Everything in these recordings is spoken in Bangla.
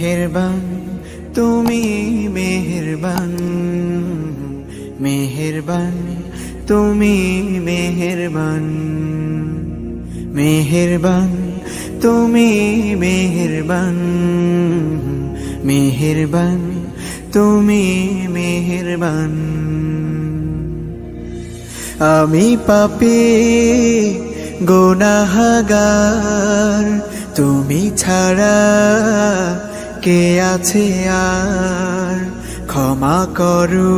মেহেরবান, তুমি মেহেরবান মেহেরবান, তুমি মেহেরবান মেহেরবান, তুমি মেহেরবান মেহেরবান, তুমি মেহেরবান। আমি পাপি গোনাহাগার, তুমি ছাড়া কে আছে আর? ক্ষমা করো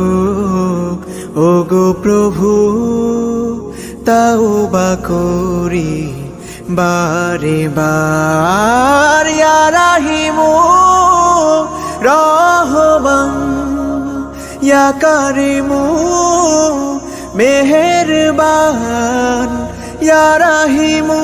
ও গো প্রভু, তাও বা করি বারে বার। রাহিমু রহমান ইয়া কারিমু মেহেরবান। ইয়া রাহিমু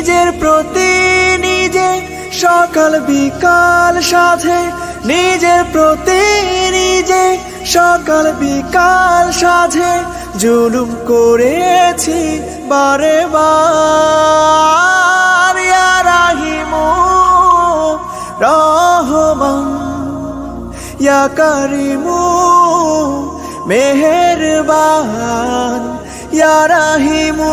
নিজের প্রতি নিজে সকাল বিকাল সাথে নিজের প্রতি নিজে সকাল বিকাল সাথে জুলুম করেছি বারে বার। ইয়া রাহিমু রহমান, ইয়া কারিমু মেহেরবান, ইয়া রাহিমু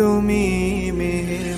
তুমি মেহেরবান